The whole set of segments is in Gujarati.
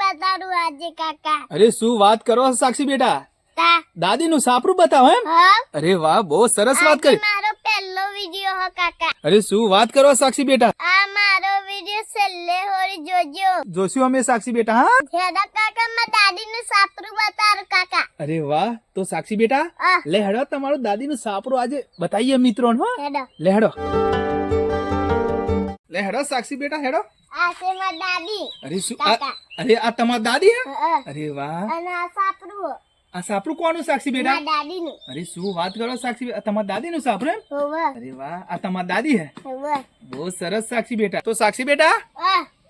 બતાડું આજે કાકા. અરે શું વાત કરો સાક્ષી બેટા? દાદી નું સાપરું બતાવો એમ? અરે વાહ બહુ સરસ વાત કરી. મારો પહેલો વિડિયો હો કાકા. અરે શું વાત કરો સાક્ષી બેટા? આ મારો વિડિયો છેલ્લે હોરી જોજો. જોશું અમે સાક્ષી બેટા હા? હેડા કાકા માં દાદી નું સાપરું બતાડું કાકા. અરે વાહ તો સાક્ષી બેટા લે હેડો તમારું દાદી નું સાપરું આજે બતાઈએ મિત્રો લે હેડો. લે હેડો સાક્ષી બેટા હેડો. આ છે માર દાદી. અરે શું અરે આ તમારી દાદી હે? અરે વાહ. અને આ સાપરું. આ સાપરું કોનું સાક્ષી બેટા? અરે શું વાત કરો સાક્ષી તમારી દાદી નું સાપરું અરે વાહ આ તમારી દાદી હે? બહુ સરસ સાક્ષી બેટા. તો સાક્ષી બેટા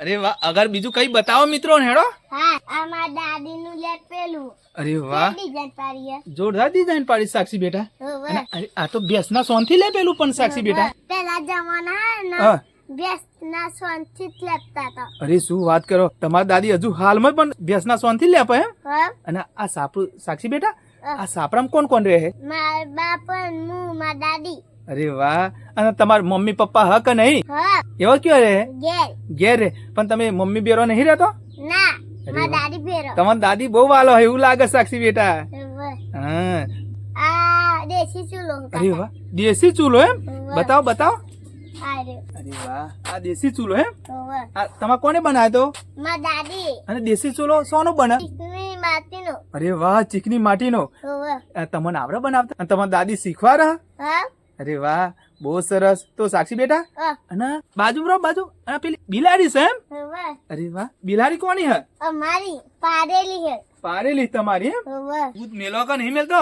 અરે વાહ અગર બીજું કઈ બતાવો મિત્રો હેડો. હા આ માર દાદી નું પેલું. અરે વાહ. જોરદાર ડિઝાઇન પાડી સાક્ષી બેટા. આ તો બેસના સોનથી લે પેલું પણ સાક્ષી બેટા. પેલા જમાના સોનથી જ લેપતા હતા. અરે શું વાત કરો? તમારી દાદી હજુ હાલમાં પણ ભેંસના સોનથી લે આપે એમ? અને આ સાપરું સાક્ષી બેટા આ સાપરામ કોણ કોણ રહે માર બાપ હું માર દાદી. અરે વાહ. અને તમારા મમ્મી પપ્પા હ કે નહીં? એવા કયો રહે? ઘેર. ઘેર રહે. પણ તમે મમ્મી બેરો નહીં રહેતો? ના અરે દાદી તમારી દાદી બહુ વાલો હોય એવું લાગે સાક્ષી બેટા. હા આ દેશી ચૂલો અરે વાહ. દેશી ચૂલો એમ? બતાવો બતાવો. અરે વાહ. આ દેશી ચૂલો એમ તમે તમારે કોને બનાવ્યો તો? દાદી. અને દેશી ચૂલો સોનો બને? અરે વાહ ચીકની માટીનો. તમને આવડે બનાવતા? અને તમારા દાદી શીખવા રહ્યા અરે વાહ બહુ સરસ. તો સાક્ષી બેટા? અને બાજુ રો બાજુ. અને પેલી બિલાડી છે એમ? અરે વાહ બિલાડી કોની હે? અમારી પારેલી હે. પારેલી તમારી એમ? દૂધ મેલો કે નહીં મેલતો?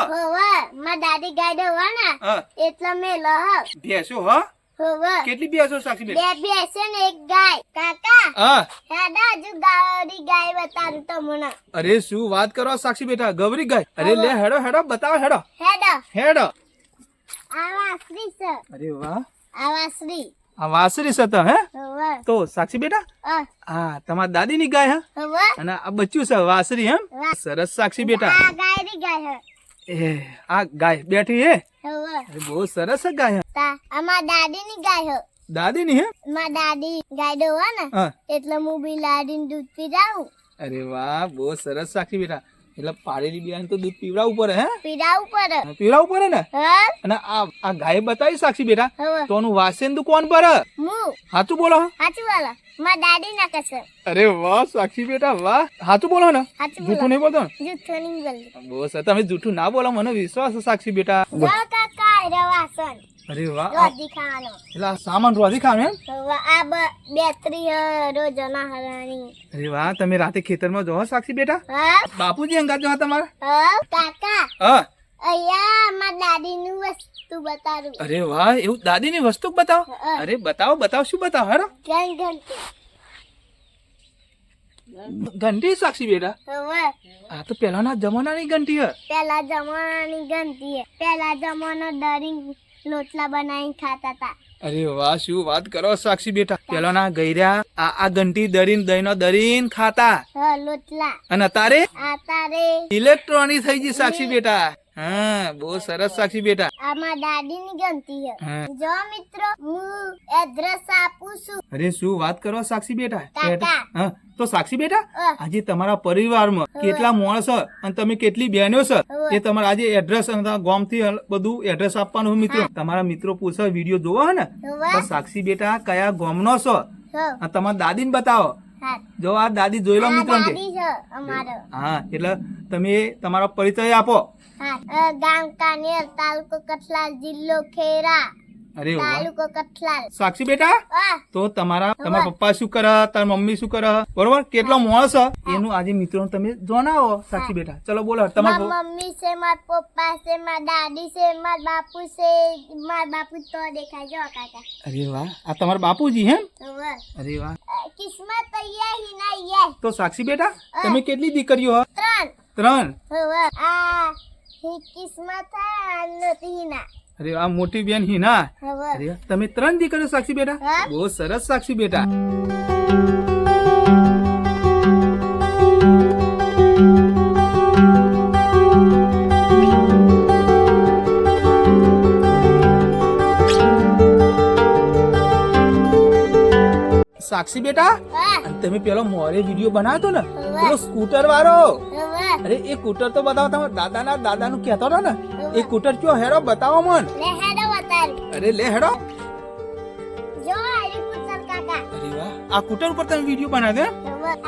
મારા દાદી ગાય દવા ને હા. એટલા મેલો હ. ભેંસો હા? કેટલી ભેંસો સાક્ષી બે ભેંસો ને એક ગાય. કાકા હા. દાદા હજુ ગાડી ગાય બતાડું તમને. અરે શું વાત કરો સાક્ષી બેટા? ગવરી ગાય. અરે લે હેડો હેડો બતાવો હેડો. હેડો. હેડો. આ વાસરી છે. અરે વાહ. આ વાસરી આ વાસરી છે તો હે? તો સાક્ષી બેટા? હા. તમારી દાદી ની ગાય હા? અને આ બચ્ચું છે વાસરી એમ. સરસ સાક્ષી બેટા. આ ગાયરી ગાય હે. એ આ ગાય બેઠી હે? અરે બહુ સરસ ગાય. અમાર દાદી ની ગાય હે દાદી ની હે? માર દાદી ગાય દવા ને હા. એટલે હું બિલાડીને દૂધ પીરાવું. અરે વાહ બહુ સરસ સાક્ષી બેટા. એટલે પાડેલી બિયારણ તો દૂધ પીવડાવવું પડે હે? પીવડાવવું પડે. પીવડાવવું પડે ને? અને આ આ ગાય બતાવી સાક્ષી બેટા તો એનું વાસેન તું કોણ પર હું. સાચું બોલો? સાચું બોલો. માં દાદી ના કસર અરે વાહ સાક્ષી બેટા વાહ. સાચું બોલો ને? જૂઠું નહીં બોલતો જૂઠું નહીં બોલતો. સરસ તમે જૂઠું ના બોલો મને વિશ્વાસ છે સાક્ષી બેટા. કાકા એ વાસણ અરે વાહ રોજી ખાવાનો. એટલે સામાન રોધી ખાવ આ બે ત્રી રોજ હરાણી અરે વાહ તમે રાતે ખેતરમાં જો સાક્ષી બેટા? હા? બાપુજી અંગા જો તમારા? હા કાકા. હા. અયા માર દાદી નું વસ્તુ બતાડું અરે વાહ એવું દાદીની વસ્તુ બતાવો. અરે બતાવો બતાવો શું બતાવો હેડો. ઘણ ઘંટી. ઘંટી સાક્ષી બેટા? આ તો પહેલાના જમાનાની ઘંટી હે. પેલા જમાનાની ગંતી હે પેલા જમાનો ડરી લોટલા બનાવીને ખાતા હતા અરે વાહ શું વાત કરો સાક્ષી બેટા? પેલાના ગઈર્યા આ આ ઘંટી દરીન દહીનો દરીન ખાતા. લોટલા અને તારે? આ તારે. ઇલેક્ટ્રોનિક થઈ ગઈ સાક્ષી બેટા. હા બહુ સરસ સાક્ષી બેટા. આમાં દાદી ની ગંતી છે. જો મિત્રો હું એડ્રેસ આપું છું. અરે શું વાત કરો સાક્ષી બેટા? હા તો સાક્ષી બેટા આજે તમારા પરિવારમાં કેટલા માણસ છે અને તમે કેટલી બહેનો છો? એ તમારા આજે એડ્રેસ અને થી ગામથી બધું એડ્રેસ આપવાનું મિત્રો. તમારા મિત્રો પૂછે વીડિયો જોવો હે ને? સાક્ષી બેટા કયા ગામનો છો? તમારા દાદી દાદીને બતાવો. જો આ દાદી જોઈ લો મિત્રો કે. હા એટલે તમે તમારો પરિચય આપો. ગામ કાનેર તાલુકો કઠલા જિલ્લો ખેરા. અરે વાહ. તાલુકો કઠલાલ સાક્ષી બેટા? આ તો તમારા તમારા પપ્પા શું કરે? તારા મમ્મી શું કરે? બરોબર? કેટલો માણસ છે. એનું આજે મિત્રો તમે જણાવો સાક્ષી બેટા. ચલો બોલો તમારા માર મમ્મી છે માર પપ્પા છે માર દાદી છે માર બાપુ છે. માર બાપુ તો દેખાય જો કાકા. અરે વાહ. આ તમારા બાપુજી હેમ? હવે અરે વાહ. અ, કિસ્મત તૈયાર હી ના યે તો સાક્ષી બેટા તમે કેટલી દીકરીઓ હો? ત્રણ. ત્રણ. હવે આ હી કિસ્મત આ નથી ના. અરે આ મોટી બેન હિના અરે તમે ત્રણ દીકરીઓ સાક્ષી બેટા? બહુ સરસ સાક્ષી બેટા. સાક્ષી બેટા તમે પેલો મોરે વીડિયો બનાવતો ને. પેલો સ્કૂટર વાળો. અરે એ સ્કૂટર તો બતાવો તમારા દાદાના દાદાનું કહેતો હતો ને? એ સ્કૂટર કયો હેડો બતાવો મન. લે હેડો બતાવ અરે લે હેડો. જો આરી પુત્ર કાકા. અરે વાહ આ સ્કૂટર ઉપર તમે વિડિયો બનાવ્યો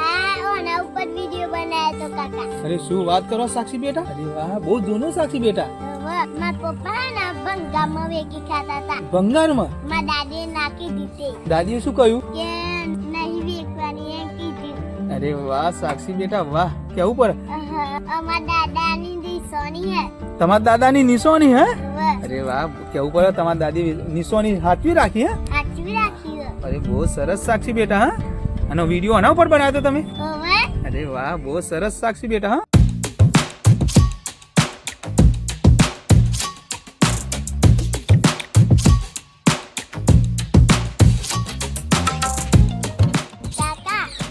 આ ઓના ઉપર વિડિયો બનાવ્યો તો કાકા. અરે શું વાત કરો સાક્ષી બેટા? અરે વાહ બહુ જૂનું સાક્ષી બેટા. મારા પપ્પા ના બંગામાં વેકી ખાતા હતા. બંગાળમાં મારા દાદીએ નાખી દીધી. દાદીએ શું કહ્યું? કે અરે વાહ સાક્ષી બેટા વાહ. કેવું અહ, અમારા દાદાની નિશાની હે. તમારા દાદાની હે? અરે વાહ કેવું પડે તમારી દાદી નિશોની હાચવી રાખી હે? અરે બહુ સરસ સાક્ષી બેટા હા? આનો વીડિયો આના ઉપર બનાવ્યો તમે? અરે વાહ બહુ સરસ સાક્ષી બેટા હા.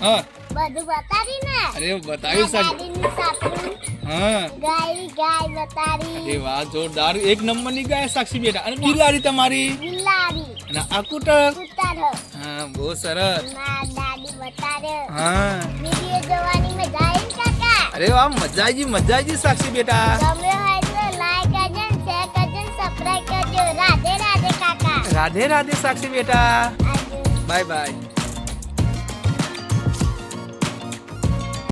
હા. બધું બતાવી ને? અરે બતાવી સાપડું. હા. ગાય ગાય બતાવી અરે વાહ જોરદાર. એક નંબરની ગાય સાક્ષી બેટા. અને બિલાડી તમારી? બિલાડી. અને આ કૂટર કૂતર. હા બહુ સરસ. દાદી બતાડે. હા. વિડિયો જોવાની મે આવી કાકા? અરે વાહ મજા ગઈ, મજા ગઈ સાક્ષી બેટા. તમે હોય તો લાઈક કરજો શેર કરજો સબસ્ક્રાઇબ કરજો. રાધે રાધે કાકા. રાધે રાધે સાક્ષી બેટા. Bye bye